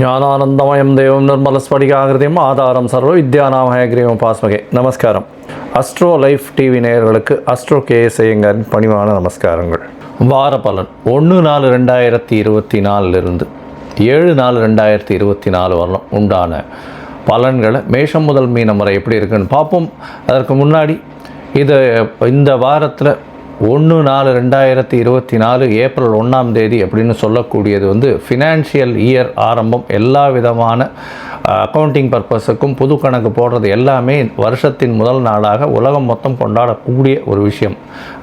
ஞானானந்தமயம் தெய்வம் நிர்மலஸ்படிகாகிருதியும் ஆதாரம் சர்வ வித்யாநாமயகிரியும் பாஸ்மகே. நமஸ்காரம். அஸ்ட்ரோ லைஃப் டிவி நேயர்களுக்கு அஸ்ட்ரோ கேஎஸ்ஐங்கரின் பணிவான நமஸ்காரங்கள். வார பலன். ஒன்று நாலு ரெண்டாயிரத்தி இருபத்தி நாலுலேருந்து ஏழு நாலு ரெண்டாயிரத்தி இருபத்தி நாலு வரலாம் உண்டான பலன்களை மேஷம் முதல் மீனம் வரை எப்படி இருக்குன்னு பார்ப்போம். அதற்கு முன்னாடி இது இந்த வாரத்தில் ஒன்று நாலு ரெண்டாயிரத்தி இருபத்தி நாலு ஏப்ரல் ஒன்றாம் தேதி அப்படின்னு சொல்லக்கூடியது வந்து ஃபினான்ஷியல் இயர் ஆரம்பம். எல்லா விதமான அக்கௌண்டிங் பர்பஸுக்கும் புது கணக்கு போடுறது எல்லாமே வருஷத்தின் முதல் நாளாக உலகம் மொத்தம் கொண்டாடக்கூடிய ஒரு விஷயம்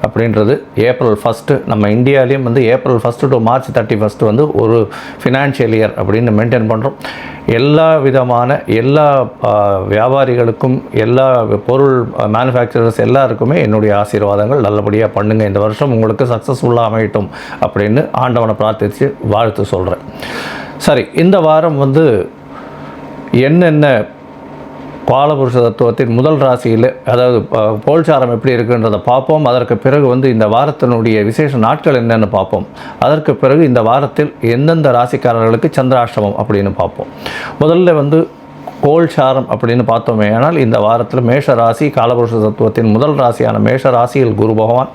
அப்படின்றது. ஏப்ரல் ஃபஸ்ட்டு நம்ம இந்தியாவிலையும் வந்து April first to March thirty first வந்து ஒரு ஃபினான்ஷியல் இயர் அப்படின்னு மெயின்டைன் பண்ணுறோம் எல்லா விதமான எல்லா வியாபாரிகளுக்கும் எல்லா பொருள் மேனுஃபேக்சரர்ஸ் எல்லாருக்குமே என்னுடைய ஆசீர்வாதங்கள் நல்லபடியாக பண்ணுங்கள் இந்த வருஷம் உங்களுக்கு சக்ஸஸ்ஃபுல்லாக அமையட்டும் அப்படின்னு ஆண்டவனை பிரார்த்தித்து வாழ்த்து சொல்கிறேன் சரி இந்த வாரம் வந்து என்னென்ன காலபுருஷ தத்துவத்தின் முதல் ராசியில் அதாவது போல்சாரம் கோல்சாரம் எப்படி இருக்குன்றதை பார்ப்போம். அதற்கு பிறகு வந்து இந்த வாரத்தினுடைய விசேஷ நாட்கள் என்னென்னு பார்ப்போம். அதற்கு பிறகு இந்த வாரத்தில் எந்தெந்த ராசிக்காரர்களுக்கு சந்திராஷ்டமம் அப்படின்னு பார்ப்போம். முதல்ல வந்து கோல்சாரம் அப்படின்னு பார்த்தோமே ஆனால் இந்த வாரத்தில் மேஷ ராசி காலபுருஷ தத்துவத்தின் முதல் ராசியான மேஷ ராசியில் குரு பகவான்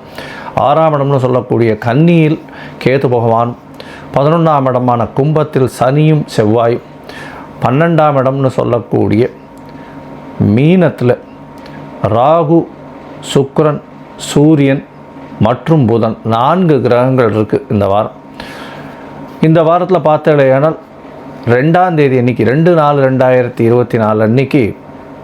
ஆறாம் இடம்னு சொல்லக்கூடிய கன்னியில் கேது பகவான் பதினொன்றாம் இடமான கும்பத்தில் சனியும் செவ்வாயும் பன்னெண்டாம் இடம்னு சொல்லக்கூடிய மீனத்தில் ராகு சுக்ரன் சூரியன் மற்றும் புதன் நான்கு கிரகங்கள் இருக்குது இந்த வாரம். இந்த வாரத்தில் பார்த்தடையானால் ரெண்டாம் தேதி அன்னைக்கு ரெண்டு நாலு ரெண்டாயிரத்தி இருபத்தி நாலு அன்னைக்கு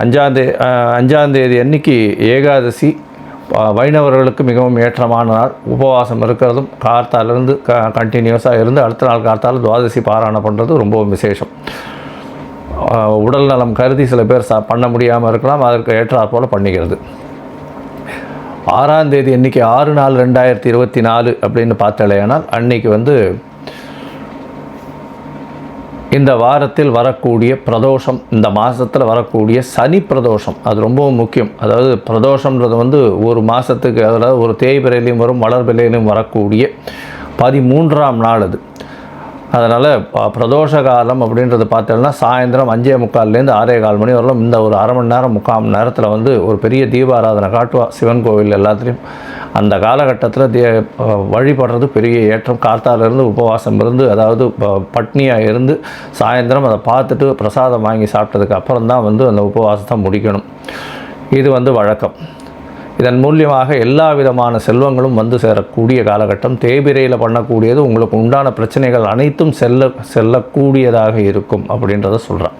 அஞ்சாந்தே அஞ்சாந்தேதி அன்னைக்கு ஏகாதசி வைணவர்களுக்கு மிகவும் ஏற்றமான நாள். உபவாசம் இருக்கிறதும் கார்த்தாலிருந்து க கண்டினியூஸாக இருந்து அடுத்த நாள் கார்த்தால் துவாதசி பாராயணம் பண்ணுறது ரொம்பவும் விசேஷம். உடல் நலம் கருதி சில பேர் ச பண்ண முடியாமல் இருக்கலாம் அதற்கு ஏற்றாற் போல் பண்ணிக்கிறது. ஆறாம் தேதி இன்றைக்கி ஆறு நாலு ரெண்டாயிரத்தி இருபத்தி நாலு அப்படின்னு பார்த்தலையானால் அன்னைக்கு வந்து இந்த வாரத்தில் வரக்கூடிய பிரதோஷம் இந்த மாதத்தில் வரக்கூடிய சனி பிரதோஷம் அது ரொம்பவும் முக்கியம். அதாவது பிரதோஷம்ன்றது வந்து ஒரு மாதத்துக்கு அதாவது ஒரு தேய்பிரையிலையும் வரும் வளர்பிரையிலையும் வரக்கூடிய பதிமூன்றாம் நாள் அது. அதனால் ப- பிரதோஷ காலம் அப்படின்றது பார்த்தோம்னா சாயந்தரம் அஞ்சே முக்கால்லேருந்து ஆறே கால் மணி வரலாம் இந்த ஒரு அரை மணி நேரம் முக்கால் மணி நேரத்தில் வந்து ஒரு பெரிய தீபாராதனை காட்டுவா சிவன் கோவில் எல்லாத்துலேயும். அந்த காலகட்டத்தில் தே வழிபடுறது பெரிய ஏற்றம். கார்த்தாலிருந்து உபவாசம் இருந்து அதாவது ப- பட்னியாக இருந்து சாயந்தரம் அதை பார்த்துட்டு பிரசாதம் வாங்கி சாப்பிட்டதுக்கு அப்புறம் தான் வந்து அந்த உபவாசத்தை முடிக்கணும். இது வந்து வழக்கம். இதன் மூலியமாக எல்லா விதமான செல்வங்களும் வந்து சேரக்கூடிய காலகட்டம். தேய்பிரையில் பண்ணக்கூடியது உங்களுக்கு உண்டான பிரச்சனைகள் அனைத்தும் செல்ல செல்லக்கூடியதாக இருக்கும் அப்படின்றத சொல்கிறான்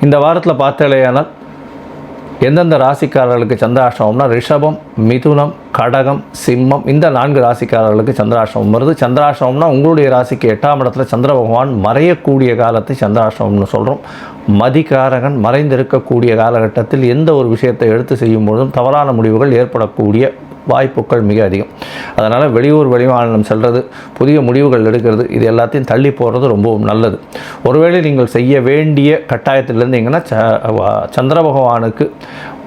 இந்த வாரத்தில் பார்த்தாலேயானால் எந்தெந்த ராசிக்காரர்களுக்கு சந்திராஷ்டமம்னா ரிஷபம் மிதுனம் கடகம் சிம்மம் இந்த நான்கு ராசிக்காரர்களுக்கு சந்திராஷ்டமம் வருது. சந்திராஷ்டமம்னா உங்களுடைய ராசிக்கு எட்டாம் இடத்துல சந்திர பகவான் மறையக்கூடிய காலத்தை சந்திராஷ்டமம்னு சொல்கிறோம் மதிகாரகன் மறைந்திருக்கக்கூடிய காலகட்டத்தில் எந்த ஒரு விஷயத்தை எடுத்து செய்யும் பொழுதும் தவறான முடிவுகள் ஏற்படக்கூடிய வாய்ப்புகள் மிக அதிகம். அதனால் வெளியூர் வெளிமாநிலம் செல்வது புதிய முடிவுகள் எடுக்கிறது இது எல்லாத்தையும் தள்ளி போகிறது ரொம்பவும் நல்லது. ஒருவேளை நீங்கள் செய்ய வேண்டிய கட்டாயத்தில் இருந்தீங்கன்னா ச சந்திர பகவானுக்கு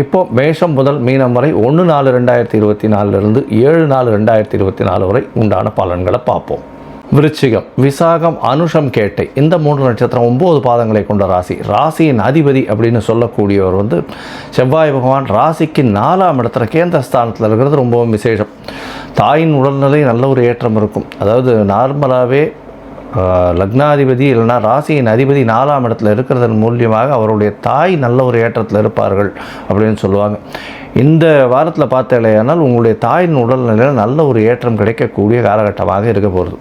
இப்போ மேஷம் முதல் மீனம் வரை ஒன்று நாலு ரெண்டாயிரத்தி இருபத்தி நாலுலேருந்து ஏழு நாலு ரெண்டாயிரத்தி இருபத்தி நாலு வரை உண்டான பலன்களை பார்ப்போம். விருச்சிகம் விசாகம் அனுஷம் கேட்டை. இந்த மூன்று நட்சத்திரம் ஒம்பது பாதங்களை கொண்ட ராசி. ராசியின் அதிபதி அப்படின்னு சொல்லக்கூடியவர் வந்து செவ்வாய் பகவான் ராசிக்கு நாலாம் இடத்துல கேந்திர ஸ்தானத்தில் இருக்கிறது ரொம்பவும் விசேஷம். தாயின் உடல்நிலை நல்ல ஒரு ஏற்றம் இருக்கும். அதாவது நார்மலாகவே லக்னாதிபதி இல்லைன்னா ராசியின் அதிபதி நாலாம் இடத்துல இருக்கிறதன் மூலியமாக அவருடைய தாய் நல்ல ஒரு ஏற்றத்தில் இருப்பார்கள் அப்படின்னு சொல்லுவாங்க. இந்த வாரத்தில் பார்த்தாலேயானால் உங்களுடைய தாயின் உடல்நிலையில் நல்ல ஒரு ஏற்றம் கிடைக்கக்கூடிய காலகட்டமாக இருக்க போகிறது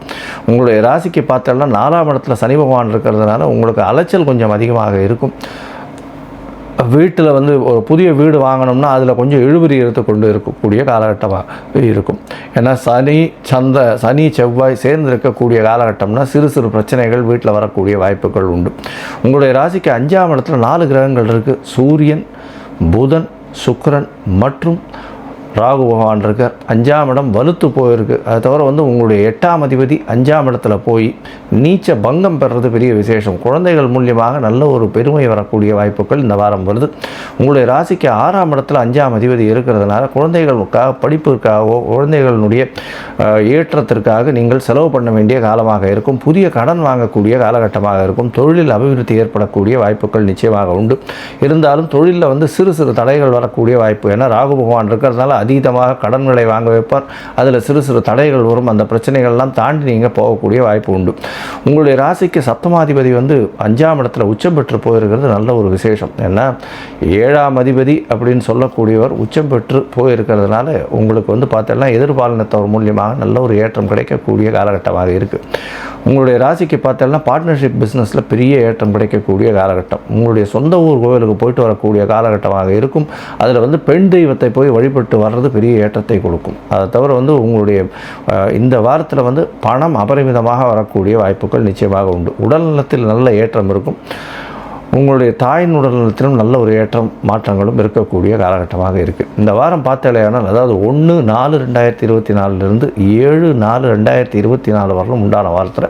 உங்களுடைய ராசிக்கு பார்த்தோம்னா நாலாம் இடத்துல சனி பகவான் இருக்கிறதுனால உங்களுக்கு அலைச்சல் கொஞ்சம் அதிகமாக இருக்கும். வீட்டில் வந்து ஒரு புதிய வீடு வாங்கணும்னா அதில் கொஞ்சம் இழுபறி எடுத்து கொண்டு இருக்கக்கூடிய காலகட்டமாக இருக்கும். ஏன்னா சனி சந்த சனி செவ்வாய் சேர்ந்து இருக்கக்கூடிய காலகட்டம்னா சிறு சிறு பிரச்சனைகள் வீட்டில் வரக்கூடிய வாய்ப்புகள் உண்டு. உங்களுடைய ராசிக்கு அஞ்சாம் இடத்துல நாலு கிரகங்கள் இருக்குது சூரியன் புதன் சுக்கரன் மற்றும் ராகு பகவான் இருக்கார். அஞ்சாம் இடம் வலுத்து போயிருக்கு. அதை தவிர வந்து உங்களுடைய எட்டாம் அதிபதி அஞ்சாம் இடத்துல போய் நீச்ச பங்கம் பெறுறது பெரிய விசேஷம். குழந்தைகள் மூலியமாக நல்ல ஒரு பெருமை வரக்கூடிய வாய்ப்புகள் இந்த வாரம் வருது. உங்களுடைய ராசிக்கு ஆறாம் இடத்துல அஞ்சாம் அதிபதி இருக்கிறதுனால குழந்தைகளுக்காக படிப்பிற்காகவோ குழந்தைகளுடைய ஏற்றத்திற்காக நீங்கள் செலவு பண்ண வேண்டிய காலமாக இருக்கும். புதிய கடன் வாங்கக்கூடிய காலகட்டமாக இருக்கும். தொழிலில் அபிவிருத்தி ஏற்படக்கூடிய வாய்ப்புகள் நிச்சயமாக உண்டு. இருந்தாலும் தொழிலில் வந்து சிறு சிறு தடைகள் வரக்கூடிய வாய்ப்பு. ஏன்னா ராகு பகவான் இருக்கிறதுனால அதீதமாக கடன்களை வாங்க வைப்பார். அதில் சிறு சிறு தடைகள் வரும். அந்த பிரச்சனைகள்லாம் தாண்டி நீங்கள் போகக்கூடிய வாய்ப்பு உண்டு. உங்களுடைய ராசிக்கு சப்தமாதிபதி வந்து அஞ்சாம் இடத்துல உச்சம் பெற்று போயிருக்கிறது நல்ல ஒரு விசேஷம். ஏன்னா ஏழாம் அதிபதி அப்படின்னு சொல்லக்கூடியவர் உச்சம் பெற்று போயிருக்கிறதுனால உங்களுக்கு வந்து பார்த்தோன்னா எதிர்பாலினத்தவர் மூலியமாக நல்ல ஒரு ஏற்றம் கிடைக்கக்கூடிய காலகட்டமாக இருக்குது உங்களுடைய ராசிக்கு பார்த்தோன்னா பார்ட்னர்ஷிப் பிஸ்னஸில் பெரிய ஏற்றம் கிடைக்கக்கூடிய காலகட்டம். உங்களுடைய சொந்த ஊர் கோவிலுக்கு போயிட்டு வரக்கூடிய காலகட்டமாக இருக்கும். அதில் வந்து பெண் தெய்வத்தை போய் வழிபட்டு வர வர்றது பெரிய ஏற்றத்தை கொடுக்கும். அதை தவிர வந்து உங்களுடைய இந்த வாரத்தில் வந்து பணம் அபரிமிதமாக வரக்கூடிய வாய்ப்புகள் நிச்சயமாக உண்டு. உடல் நலத்தில் நல்ல ஏற்றம் இருக்கும். உங்களுடைய தாயின் உடல்நலத்திலும் நல்ல ஒரு ஏற்றம் மாற்றங்களும் இருக்கக்கூடிய காலகட்டமாக இருக்குது இந்த வாரம் பார்த்தாலேயானால் அதாவது ஒன்று நாலு ரெண்டாயிரத்தி இருபத்தி நாலுலேருந்து ஏழு நாலு ரெண்டாயிரத்தி இருபத்தி நாலு வரலும் உண்டான வாரத்தில்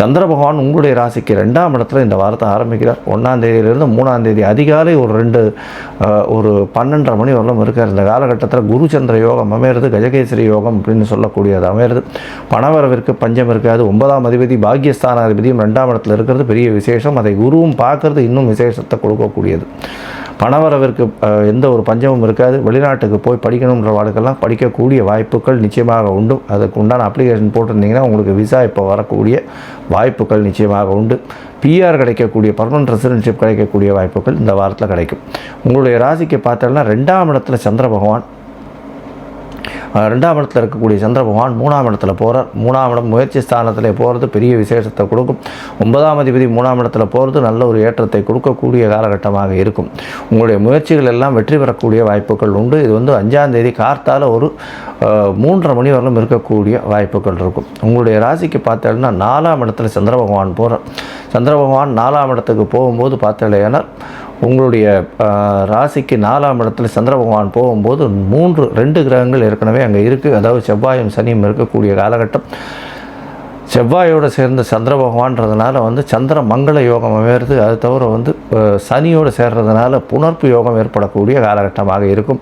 சந்திர பகவான் உங்களுடைய ராசிக்கு ரெண்டாம் இடத்துல இந்த வாரத்தை ஆரம்பிக்கிறார். ஒன்றாம் தேதியிலிருந்து மூணாம் தேதி அதிகாலை ஒரு ரெண்டு ஒரு பன்னெண்டரை மணி வரலும் இருக்கார். இந்த காலகட்டத்தில் குரு சந்திர யோகம் அமையிறது கஜகேசரி யோகம் அப்படின்னு சொல்லக்கூடியது அமையிறது. பணவரவிற்கு பஞ்சம் இருக்காது. ஒன்பதாம் அதிபதி பாக்யஸ்தானாதிபதியும் ரெண்டாம் இடத்துல இருக்கிறது. பெரிய விசேஷம். அதை குருவும் பார்க்கறது இன்னும் விசேஷத்தை கொடுக்கக்கூடியது. பணவரவிற்கு எந்த ஒரு பஞ்சமும் இருக்காது. வெளிநாட்டுக்கு போய் படிக்கணுன்ற வாழ்க்கெல்லாம் படிக்கக்கூடிய வாய்ப்புகள் நிச்சயமாக உண்டு. அதுக்கு உண்டான அப்ளிகேஷன் போட்டிருந்தீங்கன்னா உங்களுக்கு விசா இப்போ வரக்கூடிய வாய்ப்புகள் நிச்சயமாக உண்டு. பிஆர் கிடைக்கக்கூடிய பர்மனன்ட் ரெசிடென்ஷிப் கிடைக்கக்கூடிய வாய்ப்புகள் இந்த வாரத்தில் கிடைக்கும். உங்களுடைய ராசிக்கு பார்த்தோம்னா ரெண்டாம் இடத்துல சந்திர பகவான் ரெண்டாம் இடத்துல இருக்கக்கூடிய சந்திர பகவான் மூணாம் இடத்துல போகிறார் மூணாம் இடம் முயற்சி ஸ்தானத்தில் போகிறது பெரிய விசேஷத்தை கொடுக்கும். ஒன்பதாம் அதிபதி மூணாம் இடத்துல போகிறது நல்ல ஒரு ஏற்றத்தை கொடுக்கக்கூடிய காலகட்டமாக இருக்கும். உங்களுடைய முயற்சிகள் எல்லாம் வெற்றி பெறக்கூடிய வாய்ப்புகள் உண்டு. இது வந்து அஞ்சாம் தேதி கார்த்தால் ஒரு மூன்றரை மணி வரலும் இருக்கக்கூடிய வாய்ப்புகள் இருக்கும். உங்களுடைய ராசிக்கு பார்த்தேன்னா நாலாம் இடத்துல சந்திர பகவான் போகிறார் சந்திர பகவான் நாலாம் இடத்துக்கு போகும்போது பார்த்தலையானால் உங்களுடைய ராசிக்கு நாலாம் இடத்துல சந்திர பகவான் போகும்போது மூன்று ரெண்டு கிரகங்கள் ஏற்கனவே அங்கே இருக்குது அதாவது செவ்வாயும் சனியும் இருக்கக்கூடிய காலகட்டம். செவ்வாயோடு சேர்ந்த சந்திர பகவான்றதுனால வந்து சந்திர மங்கள யோகம் அமையிறது. அது தவிர வந்து சனியோடு சேர்றதுனால புணர்ப்பு யோகம் ஏற்படக்கூடிய காலகட்டமாக இருக்கும்.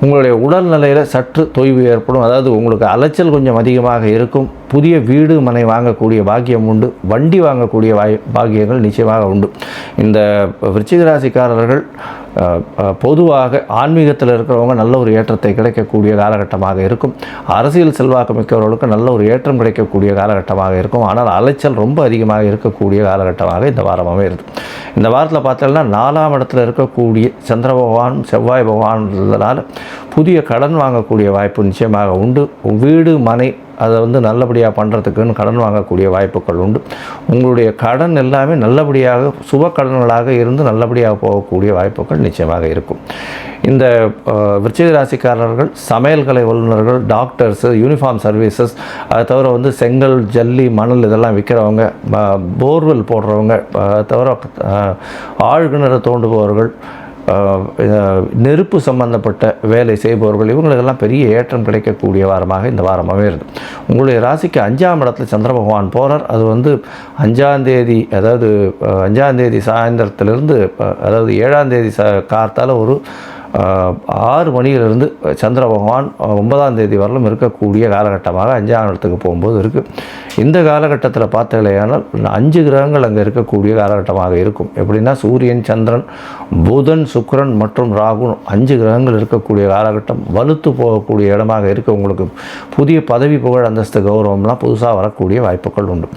உங்களுடைய உடல்நிலையில் சற்று தொய்வு ஏற்படும். அதாவது உங்களுக்கு அலைச்சல் கொஞ்சம் அதிகமாக இருக்கும். புதிய வீடு மனை வாங்கக்கூடிய பாக்கியம் உண்டு. வண்டி வாங்கக்கூடிய வாய் பாக்கியங்கள் நிச்சயமாக உண்டு. இந்த விருச்சிகராசிக்காரர்கள் பொதுவாக ஆன்மீகத்தில் இருக்கிறவங்க நல்ல ஒரு ஏற்றத்தை கிடைக்கக்கூடிய காலகட்டமாக இருக்கும். அரசியல் செல்வாக்கு மிக்கவர்களுக்கு நல்ல ஒரு ஏற்றம் கிடைக்கக்கூடிய காலகட்டமாக இருக்கும். ஆனால் அலைச்சல் ரொம்ப அதிகமாக இருக்கக்கூடிய காலகட்டமாக இந்த வாரம் அமையிறது இந்த வாரத்தில் பார்த்தோம்னா நாலாம் இடத்துல இருக்கக்கூடிய சந்திர பகவான் செவ்வாய் பகவான் இருந்ததுனால புதிய கடன் வாங்கக்கூடிய வாய்ப்பு நிச்சயமாக உண்டு. வீடு மனை அதை வந்து நல்லபடியாக பண்ணுறதுக்குன்னு கடன் வாங்கக்கூடிய வாய்ப்புகள் உண்டு. உங்களுடைய கடன் எல்லாமே நல்லபடியாக சுப கடன்களாக இருந்து நல்லபடியாக போகக்கூடிய வாய்ப்புகள் நிச்சயமாக இருக்கும். இந்த விருச்சிக ராசிக்காரர்கள் சமையல் கலை வல்லுநர்கள் டாக்டர்ஸு யூனிஃபார்ம் சர்வீசஸ் அதை தவிர வந்து செங்கல் ஜல்லி மணல் இதெல்லாம் விற்கிறவங்க போர்வெல் போடுறவங்க அதை தவிர ஆழ்கிணறு தோண்டுபவர்கள் நெருப்பு சம்பந்தப்பட்ட வேலை செய்பவர்கள் இவங்களுக்கெல்லாம் பெரிய ஏற்றம் கிடைக்கக்கூடிய வாரமாக இந்த வாரம் அமைகிறது. உங்களுடைய ராசிக்கு அஞ்சாம் இடத்துல சந்திர பகவான் போகிறார் அது வந்து அஞ்சாந்தேதி அதாவது அஞ்சாந்தேதி சாயந்தரத்திலிருந்து அதாவது ஏழாந்தேதி ச கார்த்தால் ஒரு ஆறு மணியிலிருந்து சந்திர பகவான் ஒன்பதாம் தேதி வரலும் இருக்கக்கூடிய காலகட்டமாக அஞ்சாம் இடத்துக்கு போகும்போது இருக்குது இந்த காலகட்டத்தில் பார்த்தீங்களேயானால் அஞ்சு கிரகங்கள் அங்கே இருக்கக்கூடிய காலகட்டமாக இருக்கும். எப்படின்னா சூரியன் சந்திரன் புதன் சுக்ரன் மற்றும் ராகு அஞ்சு கிரகங்கள் இருக்கக்கூடிய காலகட்டம் வலுத்து போகக்கூடிய இடமாக இருக்க. உங்களுக்கு புதிய பதவி புகழ் அந்தஸ்து கௌரவம்லாம் புதுசாக வரக்கூடிய வாய்ப்புகள் உண்டு.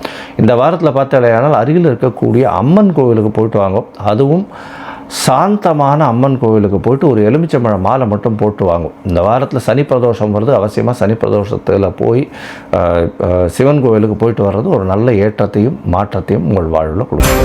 இந்த வாரத்தில் பார்த்தாலேயானால் அருகில் இருக்கக்கூடிய அம்மன் கோவிலுக்கு போயிட்டு வாங்க. அதுவும் சாந்தமான அம்மன் கோவிலுக்கு போயிட்டு ஒரு எலுமிச்சம்பழம் மாலை மட்டும் போட்டு வாங்கும். இந்த வாரத்தில் சனி பிரதோஷம் வருது. அவசியமாக சனி பிரதோஷத்தில் போய் சிவன் கோவிலுக்கு போயிட்டு வர்றது ஒரு நல்ல ஏற்றத்தையும் மாற்றத்தையும் உங்கள் வாழ்வில் கொடுக்கும்.